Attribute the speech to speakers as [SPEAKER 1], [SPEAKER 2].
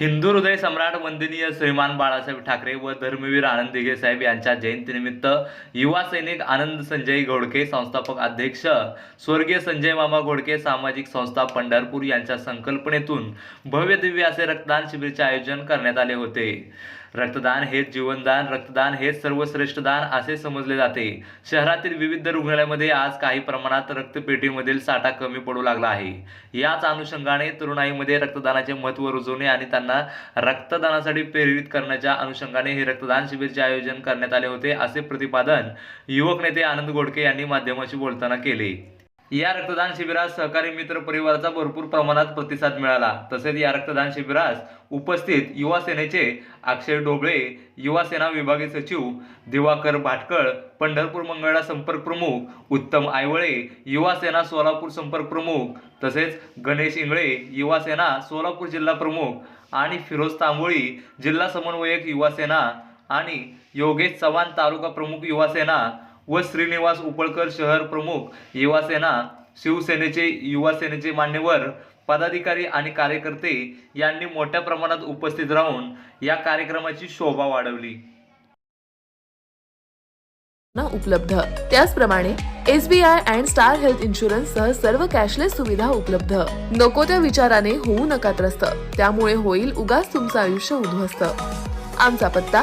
[SPEAKER 1] हिंदू हृदय सम्राट वंदनीय श्रीमान बाळासाहेब ठाकरे व धर्मवीर आनंद दिघे साहेब यांच्या जयंतीनिमित्त युवा सैनिक आनंद संजय घोडके संस्थापक अध्यक्ष स्वर्गीय संजय मामा घोडके सामाजिक संस्था पंढरपूर यांच्या संकल्पनेतून भव्य दिव्य असे रक्तदान शिबिरचे आयोजन करण्यात आले होते. रक्तदान हेच जीवनदान रक्तदान हेच सर्वश्रेष्ठ दान असे समजले जाते. शहरातील विविध रुग्णालयामध्ये आज काही प्रमाणात रक्तपेढीमधील साठा कमी पडू लागला आहे. याच अनुषंगाने तरुणाईमध्ये रक्तदानाचे महत्त्व रुजवणे आणि त्यांना रक्तदानासाठी प्रेरित करण्याच्या अनुषंगाने हे रक्तदान शिबिरचे आयोजन करण्यात आले होते असे प्रतिपादन युवक नेते आनंद गोडके यांनी माध्यमाशी बोलताना केले. या रक्तदान शिबिरास सहकारी मित्र परिवाराचा भरपूर प्रमाणात प्रतिसाद मिळाला. तसेच या रक्तदान शिबिरास उपस्थित युवा सेनेचे अक्षय डोबळे युवा सेना विभागीय सचिव दिवाकर भाटकळ पंढरपूर मंगळा संपर्क प्रमुख उत्तम आयवळे युवा सेना सोलापूर संपर्क प्रमुख तसेच गणेश इंगळे युवा सेना सोलापूर जिल्हा प्रमुख आणि फिरोज तांबोळी जिल्हा समन्वयक युवा सेना आणि योगेश चव्हाण तालुका प्रमुख युवा सेना व श्रीनिवास उपळकर शहर प्रमुख युवासेना शिवसेनेचे युवा सेनेचे मान्यवर पदाधिकारी आणि कार्यकर्ते यांनी मोठ्या प्रमाणात उपस्थित राहून या कार्यक्रमाची शोभा वाढवली.
[SPEAKER 2] ना उपलब्ध. त्याचप्रमाणे SBI and star health insurance सह सर्व कॅशलेस सुविधा उपलब्ध. नको त्या विचाराने होऊ नका त्रस्त. त्यामुळे होईल उगाच तुमचं आयुष्य उद्ध्वस्त. आमचा पत्ता